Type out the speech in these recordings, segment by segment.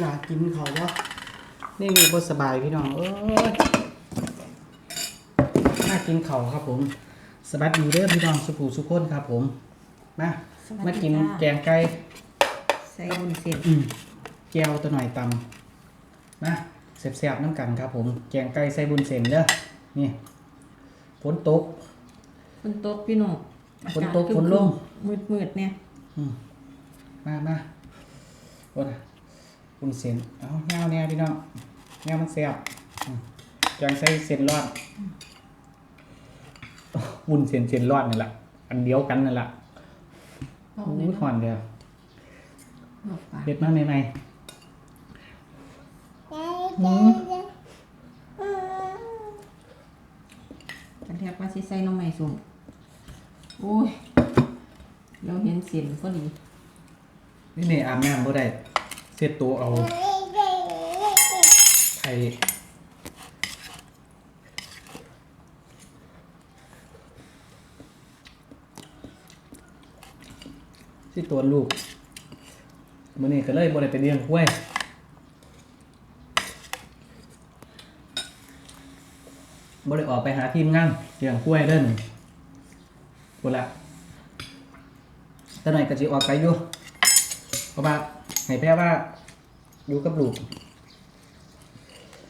อยากกินเขาวะนี่มีบ่สบายพี่น้องเอ้ยน่ากินเขาวครับผมสวัสดีเด้อพี่น้องสุภูสุคนครับ ผมมาสวัสดีมากินจ้า แกงไก่ใส่บุญเส้นอืมแก้วตัวหน่อยตำมาเสียบๆน้ำกันครับ ผมแกงไก่ใส่บุญเส้นเด้อนี่ฝนตก ฝนตกพี่น้องฝนตกอากาศฝนลง มืดมืดๆเนี่ย อืมมามาโอ้ย บุญเส้นเอาแนวแนวพี่น้องแนวมันเสียบอืมแกงใส่เส้นรอดบุญเส้นเส้นรอดนี่แหละอันเดียวกันนั่นแหละเอาอู้เลยยหอนเดียวเอาปากเผ็ดมากไหมไหมกันแทบว่าสิใส่น้องใหม่ส่งโอ้ยเดี๋ยวเห็นเส้นก็ดีนี่นี่อาบน้ำบ่ได้ เสียตัวเอาไข่ที่ตัวลูกมื้อนี้ก็เลยบ่ได้ไปเลี้ยงกล้วยบ่ได้ออกไปหาทีมงานเลี้ยงกล้วยเด้อนี่พุ่นละแต่หน่อยก็สิออกไปอยู่เพราะว่า ให้แพ้ว่าอยู่กับลูก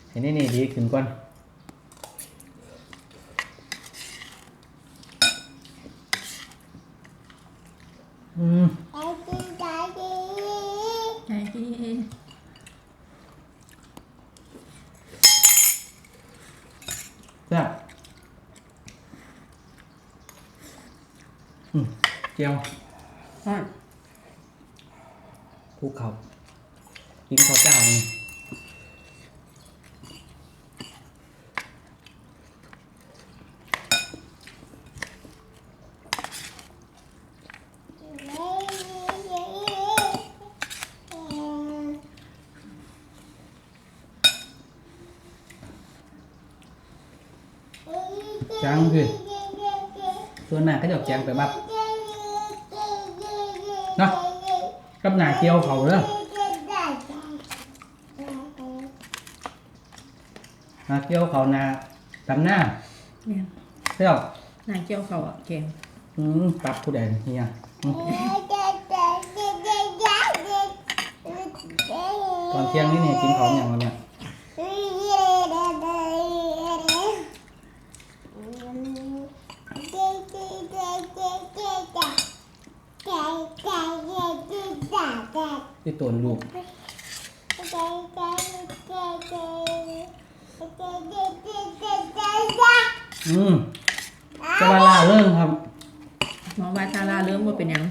ให้นี่นี่ดีขึ้นก่อนอืมใจดีแซ่บอืมเจียวฮอด คลุกเขากินข้าวเจ้านี่จังคือส่วนหน้าก็จะเอาแจงไปบัดเนาะ กับหน้าเจียวเขาเด้อหน้าเจียวเขาหน้าตำหน้าเนี่ยเที่ยวนายเจียวเขาอะแกงอืมปรับผู้ใดเนี่ยอืมตอนเที่ยงนี่เนี่ยกินของอย่างไรเนี่ย ตัวลูกอืมจะมาล่าเรื่องครับหมอว่าตาลาเริ่มว่าเป็นหยัง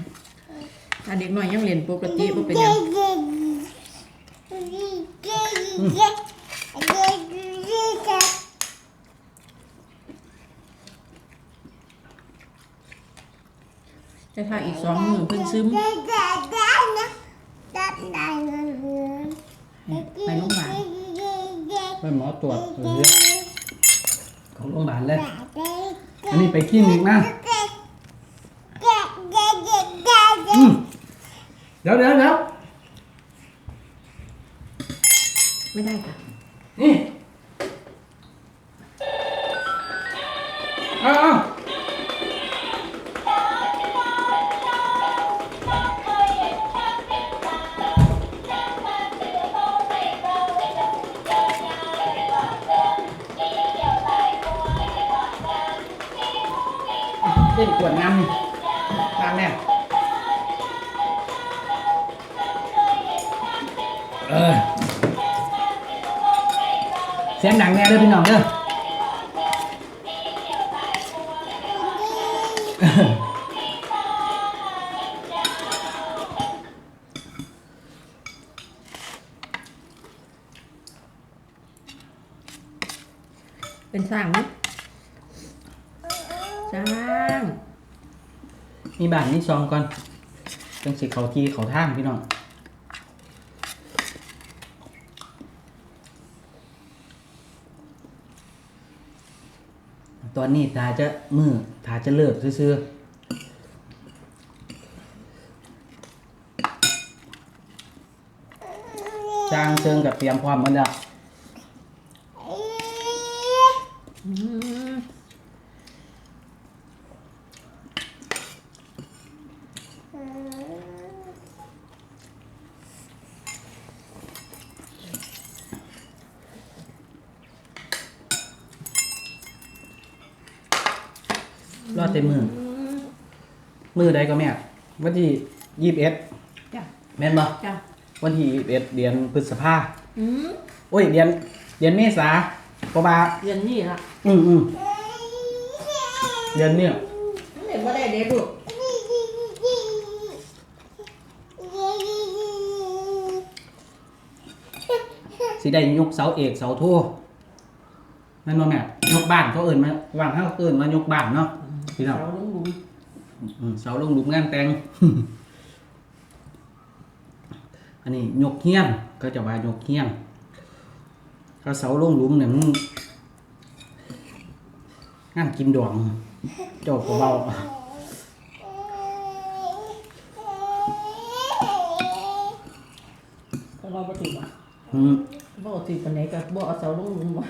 ถ้าเด็กน้อยยังเรียนปกติว่าเป็นหยังแต่ถ้าอีกสองมือเพิ่งซึม ไปโรงพยาบาลไปหมอตรวจเออของโรงพยาบาลเลย อันนี้ไปคลินิกนะอืมเดี๋ยวเดี๋ยวเดี๋ยว เล่นกวดน้ำนี่น้ำแน่เออเสียงดังแน่เด้อพี่น้องเด้อ เป็นสร้างไหมสร้าง มี บ้านมีซองก่อนจังสิเขาทีเขาท่างพี่น้องตอนนี้ตาจะมือตาจะเลิกซื่อๆจางเชิงกับเตรียมพร้อมมันแล้ว อืม รอดเต็มมือมือใดก็แม่ วันที่ยี่สิบเอ็ดจ้ะแม่นบ่จ้ะวันที่ยี่สิบเอ็ดเดือนพฤษภาอืมโอ้ยเดือนเดือนเมษาเพราะว่าเดือนนี้ละอืมอืมเดือนเนี้ยเห็นว่าได้เด็ดลูกสิได้ยกเสาเอกเสาโทนั่นบ่แม่ยกบ้านเขาเอิ้นมาวางเฮาเอิ้นมายกบ้านเนาะ พี่น้องเสาลุงบุ๋มอืมเสาลงหลุมงานแต่ง อันนี้ยกเฮียนก็จะว่ายกเฮียนถ้าเสาลงหลุมเนี่ยมันงานกินดวงเจ้าก็เบาก็รอปฏิบัติอืมบ่ติดปานไหนก็บ่เอาเสาลุงบุ๋มมา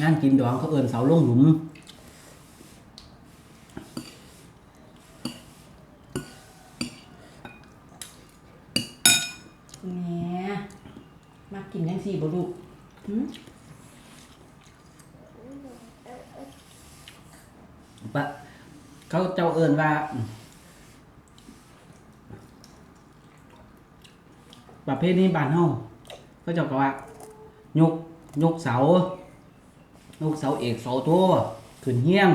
งานกินดวงเขาเอิ้นเสาลงหลุม แหมมากินจังซี่บ่ลูกหืม ปะเขาเจ้าเอิ้นว่าประเภทนี้บ้านเฮาเขาจ้าก็ว่า ยกยกเสายกเสาเอกเสาโทขึ้นเฮียน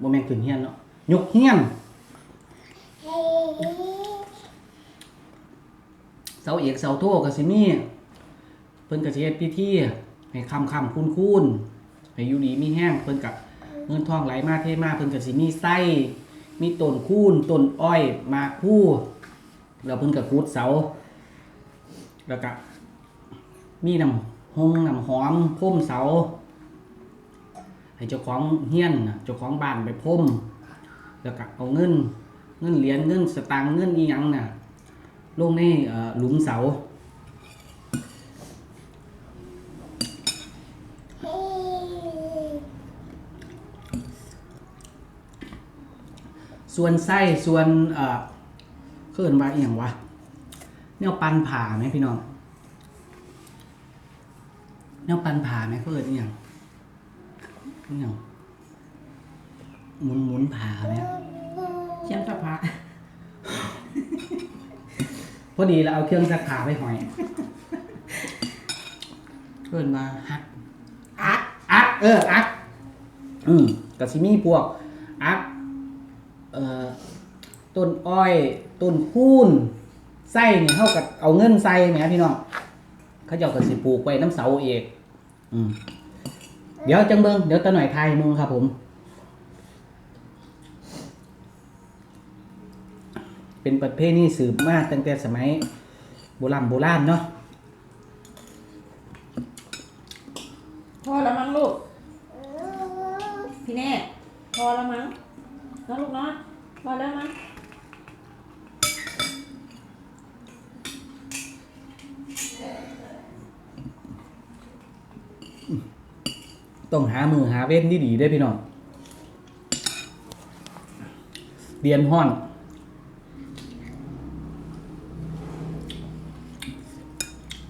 บ่แม่นขึ้นเฮียนเนาะยกเฮียนเสาเอกเสาโทก็สิมีเพิ่นก็สิเฮ็ดพิธีให้คำคำคูณคูณให้อยู่ดีมีแห้งเพิ่นก็ เงินทองไหลมาเทมาเพิ่นก็สิมีไส้มีต้นคูณต้นอ้อยมาคู่แล้วเพิ่นก็ขุดเสา แล้วก็มีน้ำหงน้ำหอมพ่มเสา ให้เจ้าของเฮียนเจ้าของบ้านไปพ่มแล้วก็เอาเงิน เงินเหรียญเงินสตางค์เงินอีหยังน่ะลงในหลุมเสา ส่วนไส้ส่วนเอ่อเคลื่อนว่าอย่างวะแนวปันผ่าไหมพี่น้องแนวปันผ่าไหมเขาเอินอย่างอหย่างหมุนหมุนผ่าไหมเขียนพระพระพอดีเราเอาเครื่องซักผ้าไปหอยเพิ่นมาฮักอัดอักเอออักอืมกับซิมีพวกอัก ต้นอ้อยต้นคูนไส้เนี่ยเท่ากับเอาเงินใส่แหมพี่น้องเขาเจ้าก็สิปลูกไว้น้ำเสาเอกอืมเดี๋ยวจังเบิงเดี๋ยวตะหน่อยไทยมึงครับผม เป็นประเภทนี้สืบมาตั้งแต่สมัยโบราณโบราณเนาะพอแล้วมั้งลูก พี่แน่พอแล้วมั้งนะลูกเนาะพอแล้วมั้ง ต้องหามือหาเว้นที่ดีๆเด้พี่น้องเรียนห้อน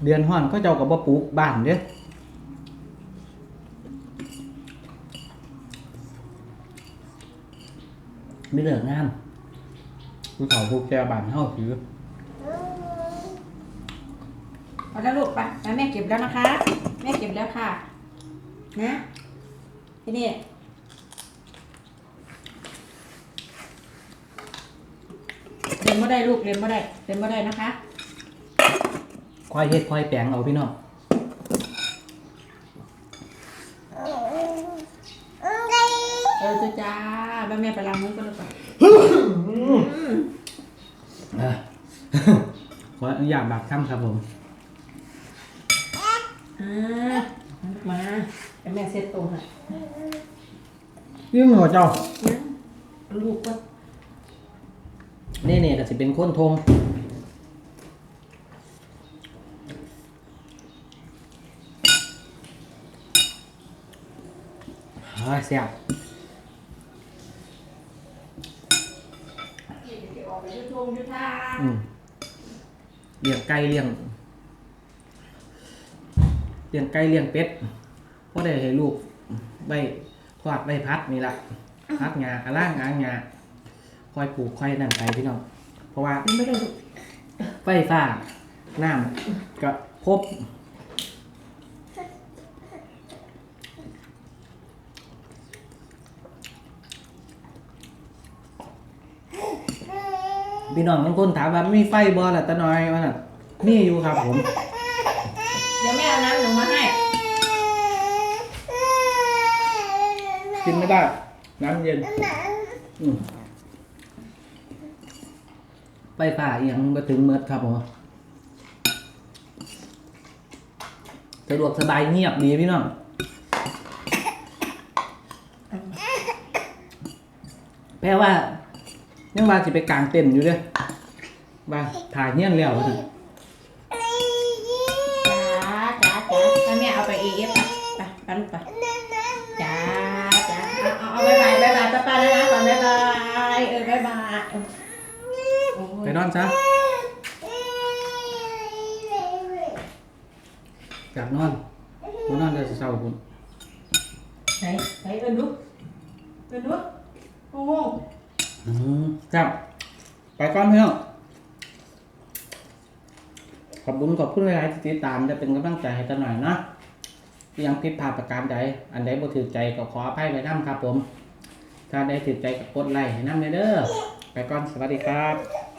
เดือนห้อนก็เจ้ากับบ่ปลูกบ้านเด้อไม่เลิกงานผู้เฒ่าผู้แก่บ้านเฮาถือพอแล้วลูกไปแล้วแม่เก็บแล้วนะคะ แม่เก็บแล้วค่ะ นะพี่นี่เรียนไม่ได้ลูกเรียนไม่ได้เรียนไม่ได้นะคะควายเฮ็ดควายแปลงเอาพี่น้องเออจ้าจ้าแม่แม่ไปล้างมือกันเลยก่อนอะขออนุญาตบาดค่ำครับผม แม่เซ็ตตรงให้ยิ่งหัวเจ้าลูกก็นี่เนี่ยก็สิเป็นคนทงเฮ้ยเสียบยุทงยุเลี้ยงไก่เลี้ยงเลี้ยงไก่เลี้ยงเป็ด พราะได้ให้ลูกใบทอดใบพัดนี่ละพัดงากระล่างงางาคอยปลูกคอยนั่นไปพี่น้อง เพราะว่าไม่ได้ไฟฟ้าน้ำก็ครบพี่น้องบางคนถามว่ามีไฟบอล่ะตาน้อยว่าน่ะมีอยู่ครับผม เดี๋ยวแม่เอาน้ำหนูมาให้ กินไม่ได้ น้ำเย็นอืมไฟฟ้าอีหยังมาถึงเมิดครับผมสะดวกสบายเงียบดีพี่น้องแปลว่ายังว่าสิไปกลางเต็นท์อยู่เด้อว่าถ่ายเงี้ยแล้วว่าซั่นจ้าจ้าจ้าแม่เอาไปเอฟไปไปไปลูกไปจ้า เอาเอาเอาบายบายบายบายป้าป้าแล้วนะก่อนบายบายเออบายบายเออโอ้ไปยนอนซะอยากนอนมานอนเดี๋ยวจะเศร้าคุณไหนไหนเอินดูเอินดูโอ้โหอืมครับ ไปก่อนพี่น้องขอบคุณขอบคุณหลายๆที่ติดตามจะเป็นกำลังใจให้กันหน่อยนะที่ ยังผิดพลาดประการใด อันใดบ่ถือใจก็ขออภัยไว้น้ำครับผม ถ้าได้ถือใจก็กดไลค์ให้น้ำเด้อ ไปก่อน สวัสดีครับ